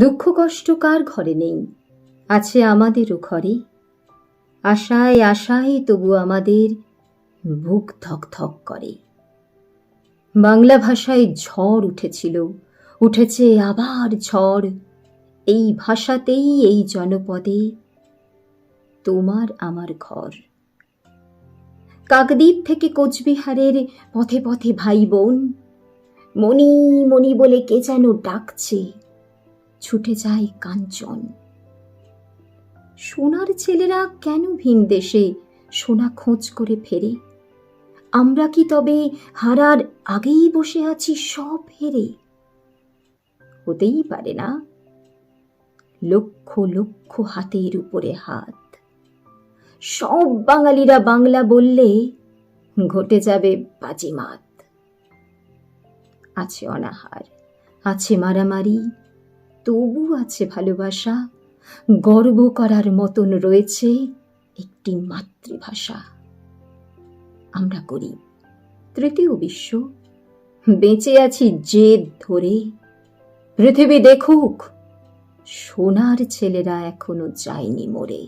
দুঃখ কষ্ট কার ঘরে নেই? আছে আমাদেরও ঘরে। আশায় আশায় তবু আমাদের বুক ধক ধক করে। বাংলা ভাষায় ঝড় উঠেছিল, উঠেছে আবার ঝড়। এই ভাষাতেই এই জনপদে তোমার আমার ঘর। কাকদ্বীপ থেকে কোচবিহারের পথে পথে ভাই বোন, মণি মণি বলে কে যেন ডাকছে। ছুটে যায় কাঞ্চন। সোনার ছেলেরা কেন ভিন দেশে? সোনা খোঁজ করে ফেরে। আমরা কি তবে হারার আগেই বসে আছি সব হেরে? হতেই পারে না। লক্ষ লক্ষ হাতের উপরে হাত। সব বাঙালিরা বাংলা বললে ঘটে যাবে বাজিমাত। আছে অনাহার, আছে মারামারি তবু আছে ভালোবাসা। গর্ব করার মতন রয়েছে একটি মাতৃভাষা। আমরা করি তৃতীয় বিশ্ব। বেঁচে আছি জেদ ধরে। পৃথিবী দেখুক, সোনার ছেলেরা এখনও যায়নি মরে।